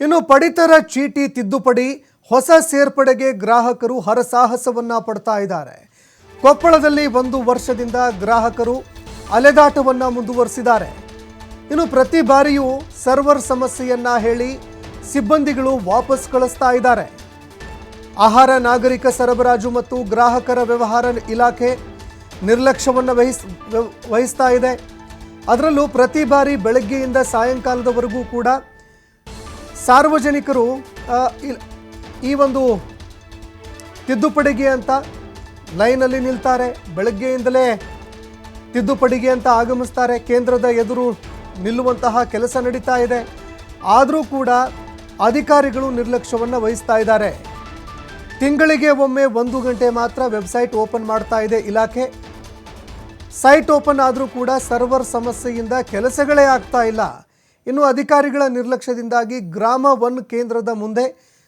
ಇನ್ನು ಪಡಿತರ ಚೀಟಿ ತಿದ್ದುಪಡಿ, ಹೊಸ ಸೇರ್ಪಡೆಗೆ ಗ್ರಾಹಕರು ಹರಸಾಹಸವನ್ನ ಪಡ್ತಾ ಇದ್ದಾರೆ. ಕೊಪ್ಪಳದಲ್ಲಿ ಒಂದು ವರ್ಷದಿಂದ ಗ್ರಾಹಕರು ಅಲೆದಾಟವನ್ನ ಮುಂದುವರಿಸಿದ್ದಾರೆ. ಇನ್ನು ಪ್ರತಿ ಬಾರಿಯೂ ಸರ್ವರ್ ಸಮಸ್ಯೆಯನ್ನ ಹೇಳಿ ಸಿಬ್ಬಂದಿಗಳು ವಾಪಸ್ ಕಳಿಸ್ತಾ ಇದ್ದಾರೆ. ಆಹಾರ, ನಾಗರಿಕ ಸರಬರಾಜು ಮತ್ತು ಗ್ರಾಹಕರ ವ್ಯವಹಾರ ಇಲಾಖೆ ನಿರ್ಲಕ್ಷ್ಯವನ್ನು ವಹಿಸ್ ವಹಿಸ್ತಾ ಇದೆ. ಅದರಲ್ಲೂ ಪ್ರತಿ ಬಾರಿ ಬೆಳಗ್ಗೆಯಿಂದ ಸಾಯಂಕಾಲದವರೆಗೂ ಕೂಡ ಸಾರ್ವಜನಿಕರು ಈ ಒಂದು ತಿದ್ದುಪಡಿಗೆ ಅಂತ ಲೈನಲ್ಲಿ ನಿಲ್ತಾರೆ, ಬೆಳಗ್ಗೆಯಿಂದಲೇ ತಿದ್ದುಪಡಿಗೆ ಅಂತ ಆಗಮಿಸ್ತಾರೆ. ಕೇಂದ್ರದ ಎದುರು ನಿಲ್ಲುವಂತಹ ಕೆಲಸ ನಡೀತಾ ಇದೆ. ಆದರೂ ಕೂಡ ಅಧಿಕಾರಿಗಳು ನಿರ್ಲಕ್ಷ್ಯವನ್ನು ವಹಿಸ್ತಾ ಇದ್ದಾರೆ. ತಿಂಗಳಿಗೆ ಒಮ್ಮೆ ಒಂದು ಗಂಟೆ ಮಾತ್ರ ವೆಬ್ಸೈಟ್ ಓಪನ್ ಮಾಡ್ತಾ ಇದೆ ಇಲಾಖೆ. ಸೈಟ್ ಓಪನ್ ಆದರೂ ಕೂಡ ಸರ್ವರ್ ಸಮಸ್ಯೆಯಿಂದ ಕೆಲಸಗಳೇ ಆಗ್ತಾ ಇಲ್ಲ. ಇನ್ನು ಅಧಿಕಾರಿಗಳ ನಿರ್ಲಕ್ಷ್ಯದಿಂದಾಗಿ ಗ್ರಾಮ ಒನ್ ಕೇಂದ್ರದ ಮುಂದೆ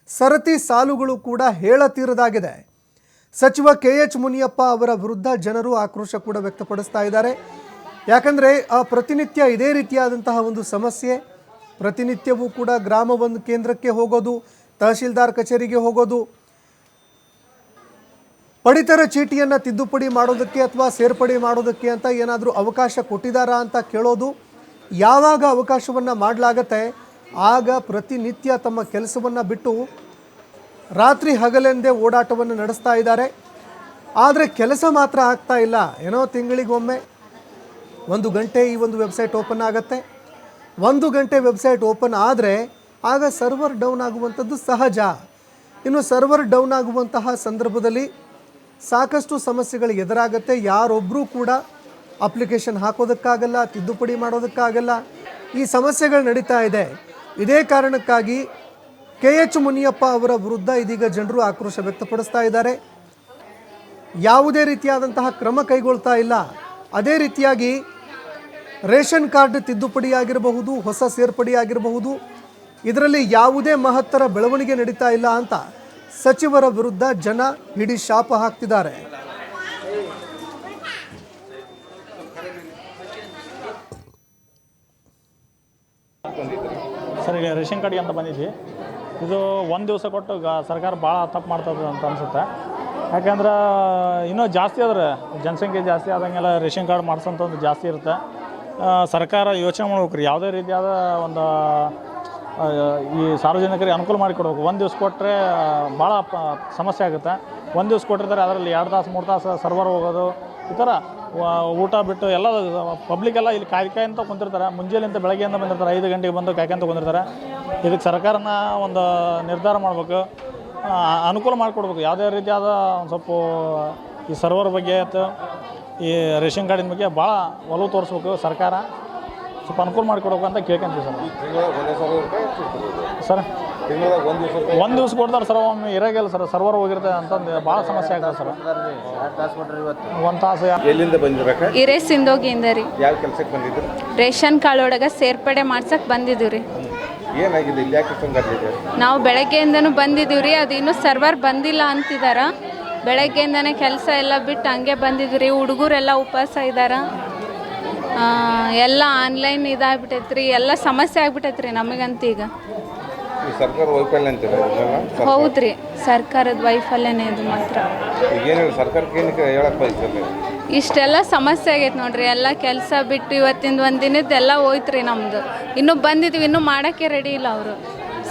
ಸರತಿ ಸಾಲುಗಳು ಕೂಡ ಹೇಳತೀರದಾಗಿದೆ. ಸಚಿವ ಕೆ ಎಚ್ ಮುನಿಯಪ್ಪ ಅವರ ವಿರುದ್ಧ ಜನರು ಆಕ್ರೋಶ ಕೂಡ ವ್ಯಕ್ತಪಡಿಸ್ತಾ ಇದ್ದಾರೆ. ಯಾಕಂದರೆ ಆ ಪ್ರತಿನಿತ್ಯ ಇದೇ ರೀತಿಯಾದಂತಹ ಒಂದು ಸಮಸ್ಯೆ. ಪ್ರತಿನಿತ್ಯವೂ ಕೂಡ ಗ್ರಾಮ ಒಂದು ಕೇಂದ್ರಕ್ಕೆ ಹೋಗೋದು, ತಹಶೀಲ್ದಾರ್ ಕಚೇರಿಗೆ ಹೋಗೋದು, ಪಡಿತರ ಚೀಟಿಯನ್ನು ತಿದ್ದುಪಡಿ ಮಾಡೋದಕ್ಕೆ ಅಥವಾ ಸೇರ್ಪಡೆ ಮಾಡೋದಕ್ಕೆ ಅಂತ ಏನಾದರೂ ಅವಕಾಶ ಕೊಟ್ಟಿದ್ದಾರಾ ಅಂತ ಕೇಳೋದು ಯಾವಾಗ ಅವಕಾಶವನ್ನು ಮಾಡಲಾಗತ್ತೆ, ಆಗ ಪ್ರತಿನಿತ್ಯ ತಮ್ಮ ಕೆಲಸವನ್ನು ಬಿಟ್ಟು ರಾತ್ರಿ ಹಗಲೆಂದೇ ಓಡಾಟವನ್ನು ನಡೆಸ್ತಾ ಇದ್ದಾರೆ. ಆದರೆ ಕೆಲಸ ಮಾತ್ರ ಆಗ್ತಾ ಇಲ್ಲ. ಏನೋ ತಿಂಗಳಿಗೊಮ್ಮೆ ಒಂದು ಗಂಟೆ ಈ ಒಂದು ವೆಬ್ಸೈಟ್ ಓಪನ್ ಆಗುತ್ತೆ. ಒಂದು ಗಂಟೆ ವೆಬ್ಸೈಟ್ ಓಪನ್ ಆದರೆ ಆಗ ಸರ್ವರ್ ಡೌನ್ ಆಗುವಂಥದ್ದು ಸಹಜ. ಇನ್ನು ಸರ್ವರ್ ಡೌನ್ ಆಗುವಂತಹ ಸಂದರ್ಭದಲ್ಲಿ ಸಾಕಷ್ಟು ಸಮಸ್ಯೆಗಳು ಎದುರಾಗುತ್ತೆ. ಯಾರೊಬ್ಬರೂ ಕೂಡ ಅಪ್ಲಿಕೇಶನ್ ಹಾಕೋದಕ್ಕಾಗಲ್ಲ, ತಿದ್ದುಪಡಿ ಮಾಡೋದಕ್ಕಾಗಲ್ಲ, ಈ ಸಮಸ್ಯೆಗಳು ನಡೀತಾ ಇದೆ. ಇದೇ ಕಾರಣಕ್ಕಾಗಿ ಕೆ ಎಚ್ ಮುನಿಯಪ್ಪ ಅವರ ವಿರುದ್ಧ ಇದೀಗ ಜನರು ಆಕ್ರೋಶ ವ್ಯಕ್ತಪಡಿಸ್ತಾ ಇದ್ದಾರೆ. ಯಾವುದೇ ರೀತಿಯಾದಂತಹ ಕ್ರಮ ಕೈಗೊಳ್ತಾ ಇಲ್ಲ. ಅದೇ ರೀತಿಯಾಗಿ ರೇಷನ್ ಕಾರ್ಡ್ ತಿದ್ದುಪಡಿ ಆಗಿರಬಹುದು ಹೊಸ ಸೇರ್ಪಡೆ ಆಗಿರಬಹುದು ಇದರಲ್ಲಿ ಯಾವುದೇ ಮಹತ್ತರ ಬೆಳವಣಿಗೆ ನಡೀತಾ ಇಲ್ಲ ಅಂತ ಸಚಿವರ ವಿರುದ್ಧ ಜನ ಹಿಡಿ ಶಾಪ ಹಾಕ್ತಿದ್ದಾರೆ. ಸರ್, ಈಗ ರೇಷನ್ ಕಾರ್ಡ್ಗೆ ಅಂತ ಬಂದಿದ್ವಿ ಇದು ಒಂದು ದಿವಸ ಕೊಟ್ಟು ಗ ಸರ್ಕಾರ ಭಾಳ ತಪ್ಪು ಮಾಡ್ತದೆ ಅಂತ ಅನ್ಸುತ್ತೆ. ಯಾಕಂದ್ರೆ, ಇನ್ನೂ ಜಾಸ್ತಿ ಆದ್ರೆ, ಜನಸಂಖ್ಯೆ ಜಾಸ್ತಿ ಆದಂಗೆಲ್ಲ ರೇಷನ್ ಕಾರ್ಡ್ ಮಾಡಿಸೋಂಥದ್ದು ಜಾಸ್ತಿ ಇರುತ್ತೆ. ಸರ್ಕಾರ ಯೋಚನೆ ಮಾಡ್ಬೇಕು ರೀ ಯಾವುದೇ ರೀತಿಯಾದ ಒಂದು ಈ ಸಾರ್ವಜನಿಕರಿಗೆ ಅನುಕೂಲ ಮಾಡಿಕೊಡ್ಬೇಕು ಒಂದು ದಿವ್ಸ ಕೊಟ್ಟರೆ ಭಾಳ ಸಮಸ್ಯೆ ಆಗುತ್ತೆ. ಒಂದು ದಿವ್ಸ ಕೊಟ್ಟಿರ್ತಾರೆ, ಅದರಲ್ಲಿ ಎರಡು ತಾಸು, ಮೂರು ತಾಸು ಸರ್ವರ್ ಹೋಗೋದು, ಈ ಥರ ಊಟ ಬಿಟ್ಟು ಎಲ್ಲ ಪಬ್ಲಿಕ್ ಎಲ್ಲ ಇಲ್ಲಿ ಕಾಯ್ಕೊಂತ ಕುಂತಿರ್ತಾರೆ. ಮುಂಜಾನೆಯಿಂದ ಬೆಳಗ್ಗೆಯಿಂದ ಬಂದಿರ್ತಾರೆ. ಐದು ಗಂಟೆಗೆ ಬಂದು ಕಾಯ್ಕೊಂತ ಕುಂದಿರ್ತಾರೆ ಇದಕ್ಕೆ ಸರ್ಕಾರನ ಒಂದು ನಿರ್ಧಾರ ಮಾಡಬೇಕು. ಅನುಕೂಲ ಮಾಡಿಕೊಡ್ಬೇಕು. ಯಾವುದೇ ರೀತಿಯಾದ ಒಂದು ಸ್ವಲ್ಪ ಈ ಸರ್ವರ್ ಬಗ್ಗೆ ಆಯ್ತು ಈ ರೇಷನ್ ಕಾರ್ಡಿನ ಬಗ್ಗೆ ಭಾಳ ಒಲವು ತೋರಿಸ್ಬೇಕು ಸರ್ಕಾರ. ಸ್ವಲ್ಪ ಅನುಕೂಲ ಮಾಡಿಕೊಡ್ಬೇಕು ಅಂತ ಕೇಳ್ಕೊಂತೀವಿ ಸರ್? ಸರ್ ಒಂದು ದಿವಸ ಒಂದು ದಿವ್ಸ ಕೊಡ್ತಾರೆ ಸರ್ ಒಮ್ಮೆ ಇರಾಗಿಲ್ಲ ಸರ್ ಸರ್ವರ್ ಹೋಗಿರ್ತದೆ ಅಂತಂದು ಭಾಳ ಸಮಸ್ಯೆ ಆಗ್ತದೆ ಸರ್. ಒಂದು ತಾಸು ಎಲ್ಲಿಂದ ಬಂದಿರಕ ರೀ. ಯಾವ ಕೆಲ್ಸಕ್ಕೆ ಬಂದಿದ್ರು ರೇಷನ್ ಕಾರ್ಡ್ ಒಳಗೆ ಸೇರ್ಪಡೆ ಮಾಡ್ಸಕ್ ಬಂದಿದ್ದೀವಿ ರೀ. ಏನಾಗಿದೆ? ಇಲ್ಲಿ ಯಾಕೆ ಇಷ್ಟೊಂದು ಇದೆ? ನಾವು ಬೆಳಗ್ಗೆಯಿಂದನೂ ಬಂದಿದ್ದೀವಿ ರೀ ಅದು ಇನ್ನೂ ಸರ್ವರ್ ಬಂದಿಲ್ಲ ಅಂತಿದಾರ. ಬೆಳಗ್ಗೆಯಿಂದನೇ ಕೆಲಸ ಎಲ್ಲ ಬಿಟ್ಟು ಹಂಗೆ ಬಂದಿದ್ರಿ ರೀ ಹುಡುಗರೆಲ್ಲ ಉಪವಾಸ ಇದ್ದಾರ ಎಲ್ಲ ಆನ್ಲೈನ್ ಇದಾಗ್ಬಿಟ್ಟೈತ್ರಿ ಎಲ್ಲ ಸಮಸ್ಯೆ ಆಗ್ಬಿಟ್ಟೈತ್ರಿ ನಮಗಂತ ಈಗ. ಈ ಸರ್ಕಾರ ವೈಫಲ್ಯ ಅಂತೀರ ಹೌದ್ರಿ ಸರ್ಕಾರದ ವೈಫಲ್ಯನೇ ಇದು ಮಾತ್ರ. ಸರ್ಕಾರಕ್ಕೆ ಏನಕ್ಕೆ ಹೇಳಕ್ ಬಯಸ್ತದೆ ಇಷ್ಟೆಲ್ಲ ಸಮಸ್ಯೆ ಆಗೈತೆ ನೋಡ್ರಿ ಎಲ್ಲ ಕೆಲಸ ಬಿಟ್ಟು ಇವತ್ತಿಂದ ಒಂದು ದಿನದ ಎಲ್ಲ ಹೋಯ್ತು ರೀ ನಮ್ಮದು ಇನ್ನೂ ಬಂದಿದ್ವಿ ಇನ್ನೂ ಮಾಡಕ್ಕೆ ರೆಡಿ ಇಲ್ಲ ಅವರು.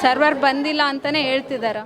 ಸರ್ವರ್ ಬಂದಿಲ್ಲ ಅಂತಲೇ ಹೇಳ್ತಿದ್ದಾರೆ